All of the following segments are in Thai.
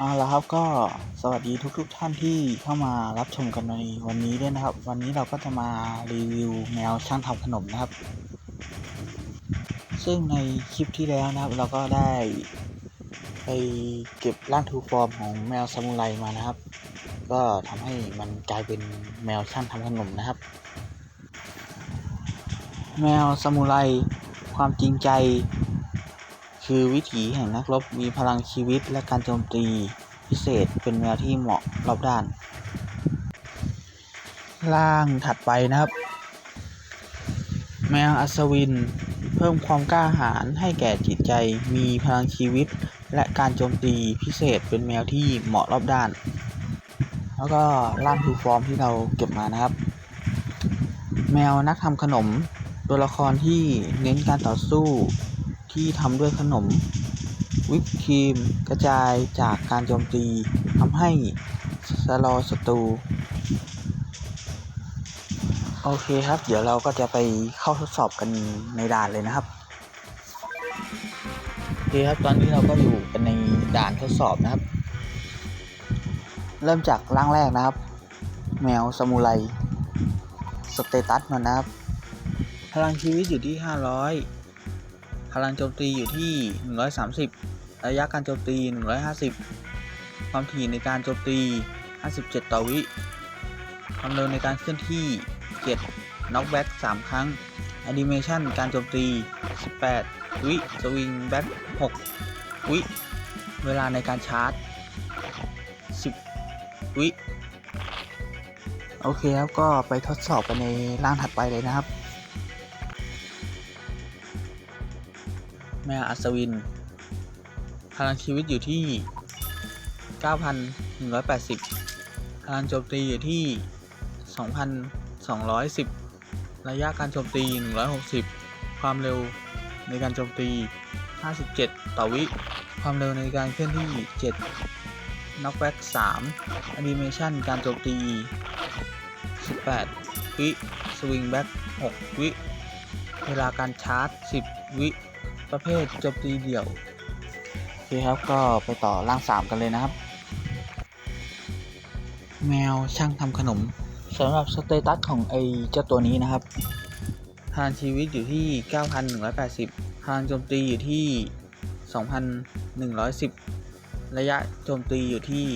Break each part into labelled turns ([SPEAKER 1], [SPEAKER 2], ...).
[SPEAKER 1] เอาละครับก็สวัสดีทุกๆทท่านที่เข้ามารับชมกันในวันนี้ด้วยนะครับ วันนี้เราก็จะมารีวิวแมวช่างทำขนมนะครับ ซึ่งในคลิปที่แล้วนะครับ เราก็ได้ไปเก็บร่างทูฟอร์มของแมวซามูไรมานะครับ ก็ทำให้มันกลายเป็นแมวช่างทำขนมนะครับ แมวซามูไรความจริงใจ คือวิถีแห่งนักรบมีพลังชีวิตและการโจมตีพิเศษเป็นแมวที่เหมาะรอบด้าน ล่างถัดไปนะครับ แมวอัศวิน เพิ่มความกล้าหาญให้แก่จิตใจมีพลังชีวิต และการโจมตีพิเศษเป็นแมวที่เหมาะรอบด้าน แล้วก็ล่างทูฟอร์มที่เราเก็บมานะครับ แมวนักทำขนมตัวละครที่เน้นการต่อสู้ ที่ทำด้วยขนม วิปครีมกระจายจากการโจมตีทำให้สลอศัตรูโอเคครับ เดี๋ยวเราก็จะไปเข้าทดสอบกันในด่านเลยนะครับโอเคครับตอนนี้เราก็อยู่กันในด่านทดสอบนะครับ เริ่มจากร่างแรกนะครับ แมวสมุไรสเตตัสมันนะครับ พลังชีวิตอยู่ที่ 500 พลังโจมตีอยู่ที่ 130 ระยะการโจมตี 150 ความถี่ในการโจมตี 57 ต่อวิ ความเร็วในการเคลื่อนที่ 7 น็อกแบ็ก3 ครั้งแอนิเมชันการโจมตี 18 วิ สวิงแบ็ก6 วิ เวลาในการชาร์จ 10 วิ โอเคครับ ก็ไปทดสอบกันในร่างถัดไปเลยนะครับ แมวอัศวิน พลังชีวิตอยู่ที่ 9,180 พลังโจมตีอยู่ที่ 2,210 ระยะการโจมตี 160 ความเร็วในการโจมตี 57 ต่อวิ ความเร็วในการเคลื่อนที่ 7 น็อกแบ็ก3แอนิเมชันการโจมตี 18 วิ สวิงแบ็ก6 วิ เวลาการชาร์จ 10 วิ ประเภทโจมตีเดี่ยว โอเคครับก็ไปต่อร่าง3กันเลยนะครับ แมวช่างทำขนมสำหรับสเตตัสของไอเจ้าตัวนี้นะครับพลังชีวิตอยู่ที่ 9,180พลังโจมตีอยู่ที่ 2,110 ระยะโจมตีอยู่ที่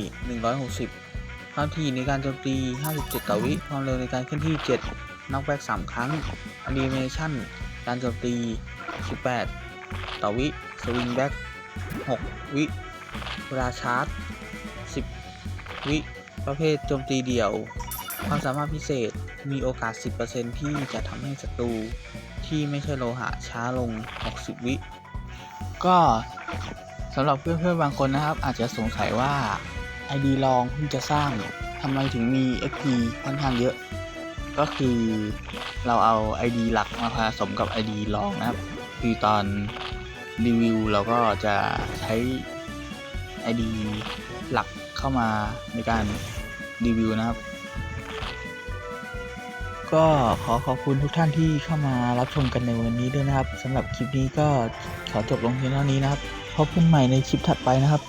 [SPEAKER 1] 160 ความถี่ในการโจมตี 57ต่อวิความเร็วในการเคลื่อนที่ 7น็อกแบ็ก3ครั้ง แอนิเมชันการโจมตี 18 ต่อวิ สวิงแบ็ก6 วิ เวลาชาร์จ 10 วิ ประเภทโจมตีเดี่ยว ความสามารถพิเศษ มีโอกาส 10%ที่จะทำให้ศัตรูที่ไม่ใช่โลหะช้าลง 60 วิ ก็สำหรับเพื่อนๆบางคนนะครับ อาจจะสงสัยว่า ID ลองเพิ่งจะสร้างทำไมถึงมี XP ค่อนข้างเยอะ ก็คือเราเอา ID หลักมาผสมกับ ID ลองนะครับ คือตอนรีวิวเราก็จะใช้ ID หลักเข้ามาในการรีวิวนะครับ ก็ขอขอบคุณทุกท่านที่เข้ามารับชมกันในวันนี้ด้วยนะครับสำหรับคลิปนี้ก็ขอจบลงเพียงเท่านี้นะครับพบกันใหม่ในคลิปถัดไปนะครับ